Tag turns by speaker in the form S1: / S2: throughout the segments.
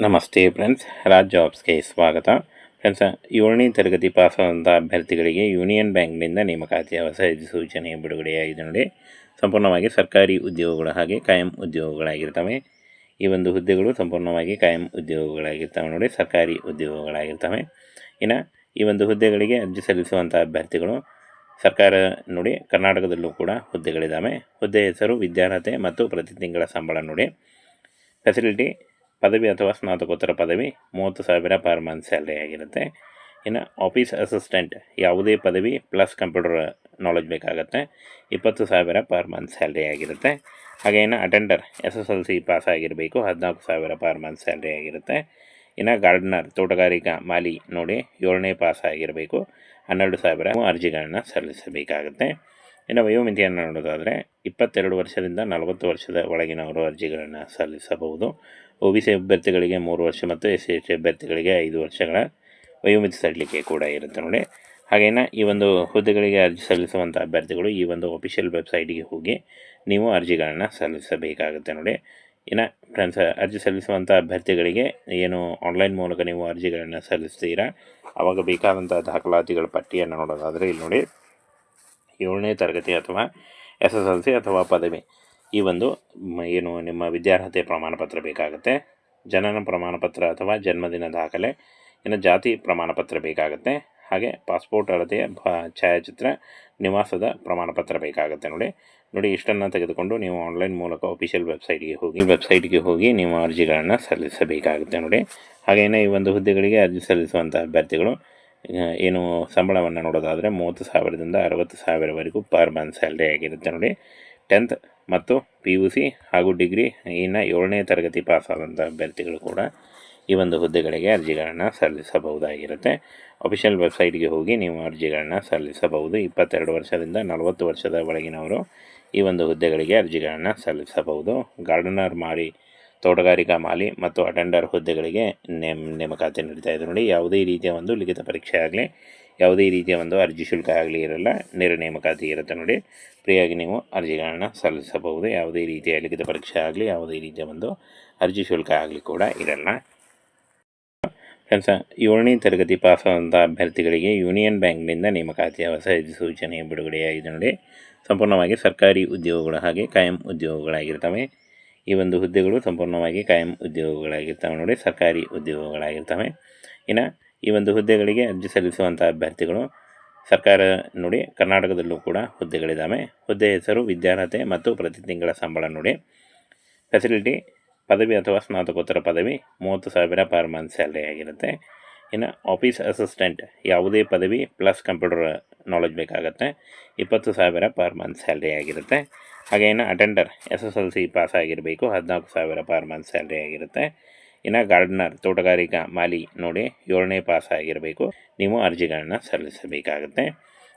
S1: ನಮಸ್ತೆ ಫ್ರೆಂಡ್ಸ್, ರಾಜ್ ಜಾಬ್ಸ್ಗೆ ಸ್ವಾಗತ. ಫ್ರೆಂಡ್ಸ್, ಏಳನೇ ತರಗತಿ ಪಾಸಾದಂಥ ಅಭ್ಯರ್ಥಿಗಳಿಗೆ ಯೂನಿಯನ್ ಬ್ಯಾಂಕ್ನಿಂದ ನೇಮಕಾತಿಯ ಹೊಸ ಅಧಿಸೂಚನೆ ಬಿಡುಗಡೆಯಾಗಿದೆ ನೋಡಿ. ಸಂಪೂರ್ಣವಾಗಿ ಸರ್ಕಾರಿ ಉದ್ಯೋಗಗಳು ಹಾಗೆ ಕಾಯಂ ಉದ್ಯೋಗಗಳಾಗಿರ್ತವೆ. ಈ ಒಂದು ಹುದ್ದೆಗಳು ಸಂಪೂರ್ಣವಾಗಿ ಕಾಯಂ ಉದ್ಯೋಗಗಳಾಗಿರ್ತವೆ ನೋಡಿ, ಸರ್ಕಾರಿ ಉದ್ಯೋಗಗಳಾಗಿರ್ತವೆ. ಇನ್ನು ಈ ಒಂದು ಹುದ್ದೆಗಳಿಗೆ ಅರ್ಜಿ ಸಲ್ಲಿಸುವಂಥ ಅಭ್ಯರ್ಥಿಗಳು ಸರ್ಕಾರ ನೋಡಿ, ಕರ್ನಾಟಕದಲ್ಲೂ ಕೂಡ ಹುದ್ದೆಗಳಿದ್ದಾವೆ. ಹುದ್ದೆ ಹೆಸರು, ವಿದ್ಯಾರ್ಹತೆ ಮತ್ತು ಪ್ರತಿ ತಿಂಗಳ ಸಂಬಳ ನೋಡಿ. ಫೆಸಿಲಿಟಿ ಪದವಿ ಅಥವಾ ಸ್ನಾತಕೋತ್ತರ ಪದವಿ ಮೂವತ್ತು ಸಾವಿರ ಪರ್ ಮಂತ್ ಸ್ಯಾಲ್ರಿ ಆಗಿರುತ್ತೆ. ಇನ್ನು ಆಫೀಸ್ ಅಸಿಸ್ಟೆಂಟ್ ಯಾವುದೇ ಪದವಿ ಪ್ಲಸ್ ಕಂಪ್ಯೂಟರ್ ನಾಲೆಜ್ ಬೇಕಾಗುತ್ತೆ. ಇಪ್ಪತ್ತು ಸಾವಿರ ಪರ್ ಮಂತ್ ಸ್ಯಾಲ್ರಿ ಆಗಿರುತ್ತೆ. ಹಾಗೆ ಇನ್ನು attender S S L C pass ಆಗಿರಬೇಕು. ಹದಿನಾಲ್ಕು ಸಾವಿರ ಪರ್ ಮಂತ್ ಸ್ಯಾಲ್ರಿ ಆಗಿರುತ್ತೆ. ಇನ್ನು ಗಾರ್ಡನರ್ ತೋಟಗಾರಿಕಾ ಮಾಲಿ ನೋಡಿ ಏಳನೇ ಪಾಸ್ ಆಗಿರಬೇಕು. ಹನ್ನೆರಡು ಸಾವಿರ ಅರ್ಜಿಗಳನ್ನು ಸಲ್ಲಿಸಬೇಕಾಗುತ್ತೆ. ಇನ್ನು ವಯೋಮಿತಿಯನ್ನು ನೋಡೋದಾದರೆ ಇಪ್ಪತ್ತೆರಡು ವರ್ಷದಿಂದ ನಲವತ್ತು ವರ್ಷದ ಒಳಗಿನವರು ಅರ್ಜಿಗಳನ್ನು ಸಲ್ಲಿಸಬಹುದು. ಒ ಬಿ ಸಿ ಅಭ್ಯರ್ಥಿಗಳಿಗೆ ಮೂರು ವರ್ಷ ಮತ್ತು ಎಸ್ ಸಿ ಎಸ್ ಟಿ ಅಭ್ಯರ್ಥಿಗಳಿಗೆ ಐದು ವರ್ಷಗಳ ವಯೋಮಿತಿ ಸಡಿಲಿಕೆ ಕೂಡ ಇರುತ್ತೆ ನೋಡಿ. ಹಾಗೇನ ಈ ಒಂದು ಹುದ್ದೆಗಳಿಗೆ ಅರ್ಜಿ ಸಲ್ಲಿಸುವಂಥ ಅಭ್ಯರ್ಥಿಗಳು ಈ ಒಂದು ಅಫಿಷಿಯಲ್ ವೆಬ್ಸೈಟಿಗೆ ಹೋಗಿ ನೀವು ಅರ್ಜಿಗಳನ್ನು ಸಲ್ಲಿಸಬೇಕಾಗುತ್ತೆ ನೋಡಿ. ಇನ್ನು ಫ್ರೆಂಡ್ಸ್ ಅರ್ಜಿ ಸಲ್ಲಿಸುವಂಥ ಅಭ್ಯರ್ಥಿಗಳಿಗೆ ಏನು ಆನ್ಲೈನ್ ಮೂಲಕ ನೀವು ಅರ್ಜಿಗಳನ್ನು ಸಲ್ಲಿಸ್ತೀರಾ? ಆವಾಗ ಬೇಕಾದಂಥ ದಾಖಲಾತಿಗಳ ಪಟ್ಟಿಯನ್ನು ನೋಡೋದಾದರೆ ಇಲ್ಲಿ ನೋಡಿ. ಏಳನೇ ತರಗತಿ ಅಥವಾ ಎಸ್ ಎಸ್ ಎಲ್ ಸಿ ಅಥವಾ ಪದವಿ. ಈ ಒಂದು ಏನು ನಿಮ್ಮ ವಿದ್ಯಾರ್ಹತೆ ಪ್ರಮಾಣಪತ್ರ ಬೇಕಾಗುತ್ತೆ. ಜನನ ಪ್ರಮಾಣಪತ್ರ ಅಥವಾ ಜನ್ಮದಿನ ದಾಖಲೆ, ಇನ್ನು ಜಾತಿ ಪ್ರಮಾಣಪತ್ರ ಬೇಕಾಗುತ್ತೆ. ಹಾಗೆ ಪಾಸ್ಪೋರ್ಟ್ ಅಳತೆಯ ಛಾಯಾಚಿತ್ರ, ನಿವಾಸದ ಪ್ರಮಾಣಪತ್ರ ಬೇಕಾಗುತ್ತೆ ನೋಡಿ. ನೋಡಿ ಇಷ್ಟನ್ನು ತೆಗೆದುಕೊಂಡು ನೀವು ಆನ್ಲೈನ್ ಮೂಲಕ ಅಫಿಷಿಯಲ್ ವೆಬ್ಸೈಟ್ಗೆ ಹೋಗಿ ವೆಬ್ಸೈಟ್ಗೆ ಹೋಗಿ ನೀವು ಅರ್ಜಿಗಳನ್ನು ಸಲ್ಲಿಸಬೇಕಾಗುತ್ತೆ ನೋಡಿ. ಹಾಗೆಯೇ ಈ ಒಂದು ಹುದ್ದೆಗಳಿಗೆ ಅರ್ಜಿ ಸಲ್ಲಿಸುವಂಥ ಅಭ್ಯರ್ಥಿಗಳು ಏನು ಸಂಬಳವನ್ನು ನೋಡೋದಾದರೆ ಮೂವತ್ತು ಸಾವಿರದಿಂದ ಅರವತ್ತು ಸಾವಿರವರೆಗೂ ಪರ್ ಮಂತ್ ಸ್ಯಾಲ್ರಿ ಆಗಿರುತ್ತೆ ನೋಡಿ. ಟೆಂತ್ ಮತ್ತು ಪಿ ಯು ಸಿ ಹಾಗೂ ಡಿಗ್ರಿ ಇನ್ನು ಏಳನೇ ತರಗತಿ ಪಾಸಾದಂಥ ಅಭ್ಯರ್ಥಿಗಳು ಕೂಡ ಈ ಒಂದು ಹುದ್ದೆಗಳಿಗೆ ಅರ್ಜಿಗಳನ್ನು ಸಲ್ಲಿಸಬಹುದಾಗಿರುತ್ತೆ. ಅಫಿಷಿಯಲ್ ವೆಬ್ಸೈಟ್ಗೆ ಹೋಗಿ ನೀವು ಅರ್ಜಿಗಳನ್ನು ಸಲ್ಲಿಸಬಹುದು. ಇಪ್ಪತ್ತೆರಡು ವರ್ಷದಿಂದ ನಲವತ್ತು ವರ್ಷದ ಒಳಗಿನವರು ಈ ಒಂದು ಹುದ್ದೆಗಳಿಗೆ ಅರ್ಜಿಗಳನ್ನು ಸಲ್ಲಿಸಬಹುದು. ಗಾರ್ಡನರ್ ಮಾಡಿ ತೋಟಗಾರಿಕಾ ಮಾಲಿ ಮತ್ತು ಅಟೆಂಡರ್ ಹುದ್ದೆಗಳಿಗೆ ನೇಮ್ ನೇಮಕಾತಿ ನಡೀತಾ ಇದೆ ನೋಡಿ. ಯಾವುದೇ ರೀತಿಯ ಒಂದು ಲಿಖಿತ ಪರೀಕ್ಷೆ ಆಗಲಿ, ಯಾವುದೇ ರೀತಿಯ ಒಂದು ಅರ್ಜಿ ಶುಲ್ಕ ಆಗಲಿ ಇರಲ್ಲ. ನೇರ ನೇಮಕಾತಿ ಇರುತ್ತೆ ನೋಡಿ. ಫ್ರೀಯಾಗಿ ನೀವು ಅರ್ಜಿಗಳನ್ನು ಸಲ್ಲಿಸಬಹುದು. ಯಾವುದೇ ರೀತಿಯ ಲಿಖಿತ ಪರೀಕ್ಷೆ ಆಗಲಿ, ಯಾವುದೇ ರೀತಿಯ ಒಂದು ಅರ್ಜಿ ಶುಲ್ಕ ಆಗಲಿ ಕೂಡ ಇರಲ್ಲ. ಫ್ರೆಂಡ್ಸ, ಏಳನೇ ತರಗತಿ ಪಾಸಾದಂಥ ಅಭ್ಯರ್ಥಿಗಳಿಗೆ ಯೂನಿಯನ್ ಬ್ಯಾಂಕ್ನಿಂದ ನೇಮಕಾತಿಯ ಹೊಸ ಸೂಚನೆ ಬಿಡುಗಡೆಯಾಗಿದೆ ನೋಡಿ. ಸಂಪೂರ್ಣವಾಗಿ ಸರ್ಕಾರಿ ಉದ್ಯೋಗಗಳು ಹಾಗೆ ಕಾಯಂ ಉದ್ಯೋಗಗಳಾಗಿರ್ತವೆ. ಈ ಒಂದು ಹುದ್ದೆಗಳು ಸಂಪೂರ್ಣವಾಗಿ ಕಾಯಂ ಉದ್ಯೋಗಗಳಾಗಿರ್ತವೆ ನೋಡಿ, ಸರ್ಕಾರಿ ಉದ್ಯೋಗಗಳಾಗಿರ್ತವೆ. ಇನ್ನು ಈ ಒಂದು ಹುದ್ದೆಗಳಿಗೆ ಅರ್ಜಿ ಸಲ್ಲಿಸುವಂಥ ಅಭ್ಯರ್ಥಿಗಳು ಸರ್ಕಾರ ನೋಡಿ, ಕರ್ನಾಟಕದಲ್ಲೂ ಕೂಡ ಹುದ್ದೆಗಳಿದ್ದಾವೆ ಹುದ್ದೆ ಹೆಸರು, ವಿದ್ಯಾರ್ಹತೆ ಮತ್ತು ಪ್ರತಿ ತಿಂಗಳ ಸಂಬಳ ನೋಡಿ. ಫೆಸಿಲಿಟಿ ಪದವಿ ಅಥವಾ ಸ್ನಾತಕೋತ್ತರ ಪದವಿ ಮೂವತ್ತು ಸಾವಿರ ಪರ್ ಮಂತ್ ಸ್ಯಾಲ್ರಿ ಆಗಿರುತ್ತೆ. ಇನ್ನು ಆಫೀಸ್ ಅಸಿಸ್ಟೆಂಟ್ ಯಾವುದೇ ಪದವಿ ಪ್ಲಸ್ ಕಂಪ್ಯೂಟರ್ ನಾಲೆಜ್ ಬೇಕಾಗುತ್ತೆ. ಇಪ್ಪತ್ತು ಸಾವಿರ ಪರ್ ಮಂತ್ ಸ್ಯಾಲ್ರಿ ಆಗಿರುತ್ತೆ. ಹಾಗೆ ಇನ್ನು attender S S L C pass ಆಗಿರಬೇಕು. ಹದಿನಾಲ್ಕು ಸಾವಿರ ಪರ್ ಮಂತ್ ಸ್ಯಾಲ್ರಿ ಆಗಿರುತ್ತೆ. ಇನ್ನು ಗಾರ್ಡನರ್ ತೋಟಗಾರಿಕಾ ಮಾಲಿ ನೋಡಿ ಏಳನೇ ಪಾಸ್ ಆಗಿರಬೇಕು. ನೀವು ಅರ್ಜಿಗಳನ್ನು ಸಲ್ಲಿಸಬೇಕಾಗುತ್ತೆ.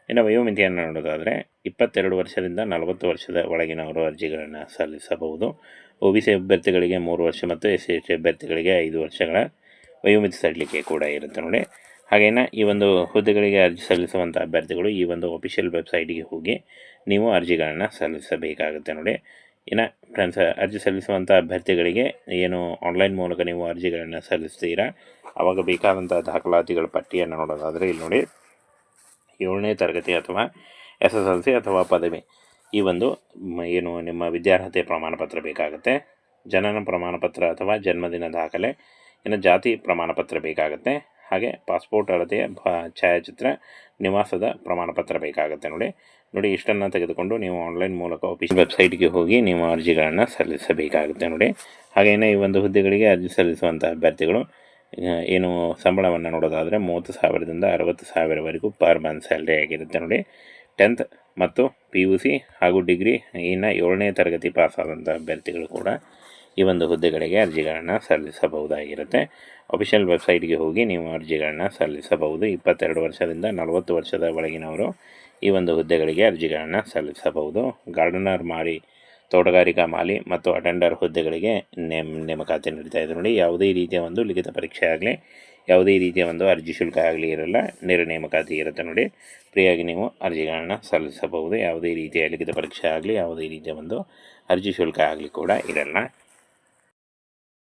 S1: ಇನ್ನು ವಯೋಮಿತಿಯನ್ನು ನೋಡೋದಾದರೆ ಇಪ್ಪತ್ತೆರಡು ವರ್ಷದಿಂದ ನಲವತ್ತು ವರ್ಷದ ಒಳಗಿನವರು ಅರ್ಜಿಗಳನ್ನು ಸಲ್ಲಿಸಬಹುದು. ಒ ಬಿ ಸಿ ಅಭ್ಯರ್ಥಿಗಳಿಗೆ ಮೂರು ವರ್ಷ ಮತ್ತು ಎಸ್ ಸಿ ಎಸ್ ಟಿ ಅಭ್ಯರ್ಥಿಗಳಿಗೆ ಐದು ವರ್ಷಗಳ ವಯೋಮಿತಿ ಸಡಿಲಿಕೆ ಕೂಡ ಇರುತ್ತೆ ನೋಡಿ. ಹಾಗೇನ ಈ ಒಂದು ಹುದ್ದೆಗಳಿಗೆ ಅರ್ಜಿ ಸಲ್ಲಿಸುವಂಥ ಅಭ್ಯರ್ಥಿಗಳು ಈ ಒಂದು ಅಫಿಷಿಯಲ್ ವೆಬ್ಸೈಟಿಗೆ ಹೋಗಿ ನೀವು ಅರ್ಜಿಗಳನ್ನು ಸಲ್ಲಿಸಬೇಕಾಗುತ್ತೆ ನೋಡಿ. ಇನ್ನು ಫ್ರೆಂಡ್ಸ್ ಅರ್ಜಿ ಸಲ್ಲಿಸುವಂಥ ಅಭ್ಯರ್ಥಿಗಳಿಗೆ ಏನು ಆನ್ಲೈನ್ ಮೂಲಕ ನೀವು ಅರ್ಜಿಗಳನ್ನು ಸಲ್ಲಿಸ್ತೀರಾ? ಆವಾಗ ಬೇಕಾದಂಥ ದಾಖಲಾತಿಗಳ ಪಟ್ಟಿಯನ್ನು ನೋಡೋದಾದರೆ ಇಲ್ಲಿ ನೋಡಿ. ಏಳನೇ ತರಗತಿ ಅಥವಾ ಎಸ್ ಎಸ್ ಎಲ್ ಸಿ ಅಥವಾ ಪದವಿ ಈ ಒಂದು ಏನು ನಿಮ್ಮ ವಿದ್ಯಾರ್ಹತೆ ಪ್ರಮಾಣಪತ್ರ ಬೇಕಾಗುತ್ತೆ. ಜನನ ಪ್ರಮಾಣಪತ್ರ ಅಥವಾ ಜನ್ಮದಿನ ದಾಖಲೆ. ಇನ್ನು ಜಾತಿ ಪ್ರಮಾಣಪತ್ರ ಬೇಕಾಗುತ್ತೆ. ಹಾಗೆ ಪಾಸ್ಪೋರ್ಟ್ ಅಳತೆಯ ಛಾಯಾಚಿತ್ರ ನಿವಾಸದ ಪ್ರಮಾಣಪತ್ರ ಬೇಕಾಗುತ್ತೆ ನೋಡಿ. ನೋಡಿ ಇಷ್ಟನ್ನು ತೆಗೆದುಕೊಂಡು ನೀವು ಆನ್ಲೈನ್ ಮೂಲಕ ಆಫೀಸ್ ವೆಬ್ಸೈಟ್ಗೆ ಹೋಗಿ ನೀವು ಅರ್ಜಿಗಳನ್ನು ಸಲ್ಲಿಸಬೇಕಾಗುತ್ತೆ ನೋಡಿ. ಹಾಗೆಯೇ ಈ ಒಂದು ಹುದ್ದೆಗಳಿಗೆ ಅರ್ಜಿ ಸಲ್ಲಿಸುವಂಥ ಅಭ್ಯರ್ಥಿಗಳು ಏನು ಸಂಬಳವನ್ನು ನೋಡೋದಾದರೆ ಮೂವತ್ತು ಸಾವಿರದಿಂದ ಅರವತ್ತು ಸಾವಿರವರೆಗೂ ಪರ್ ಮಂತ್ ಸ್ಯಾಲ್ರಿ ಆಗಿರುತ್ತೆ ನೋಡಿ. ಟೆಂತ್ ಮತ್ತು ಪಿ ಯು ಸಿ ಹಾಗೂ ಡಿಗ್ರಿ ಇನ್ನು ಏಳನೇ ತರಗತಿ ಪಾಸಾದಂಥ ಅಭ್ಯರ್ಥಿಗಳು ಕೂಡ ಈ ಒಂದು ಹುದ್ದೆಗಳಿಗೆ ಅರ್ಜಿಗಳನ್ನು ಸಲ್ಲಿಸಬಹುದಾಗಿರುತ್ತೆ. ಅಫಿಷಿಯಲ್ ವೆಬ್ಸೈಟ್ಗೆ ಹೋಗಿ ನೀವು ಅರ್ಜಿಗಳನ್ನು ಸಲ್ಲಿಸಬಹುದು. ಇಪ್ಪತ್ತೆರಡು ವರ್ಷದಿಂದ ನಲವತ್ತು ವರ್ಷದ ಒಳಗಿನವರು ಈ ಒಂದು ಹುದ್ದೆಗಳಿಗೆ ಅರ್ಜಿಗಳನ್ನು ಸಲ್ಲಿಸಬಹುದು. ಗಾರ್ಡನರ್ ಮಾರಿ, ತೋಟಗಾರಿಕಾ ಮಾಲಿ ಮತ್ತು ಅಟೆಂಡರ್ ಹುದ್ದೆಗಳಿಗೆ ನೇಮ್, ನೇಮಕಾತಿ ನಡೀತಾ ಇದೆ ನೋಡಿ. ಯಾವುದೇ ರೀತಿಯ ಒಂದು ಲಿಖಿತ ಪರೀಕ್ಷೆ ಆಗಲಿ, ಯಾವುದೇ ರೀತಿಯ ಒಂದು ಅರ್ಜಿ ಶುಲ್ಕ ಆಗಲಿ ಇರಲ್ಲ. ನೇರ ನೇಮಕಾತಿ ಇರುತ್ತೆ ನೋಡಿ. ಫ್ರೀಯಾಗಿ ನೀವು ಅರ್ಜಿಗಳನ್ನು ಸಲ್ಲಿಸಬಹುದು. ಯಾವುದೇ ರೀತಿಯ ಲಿಖಿತ ಪರೀಕ್ಷೆ ಆಗಲಿ, ಯಾವುದೇ ರೀತಿಯ ಒಂದು ಅರ್ಜಿ ಶುಲ್ಕ ಆಗಲಿ ಕೂಡ ಇರಲ್ಲ.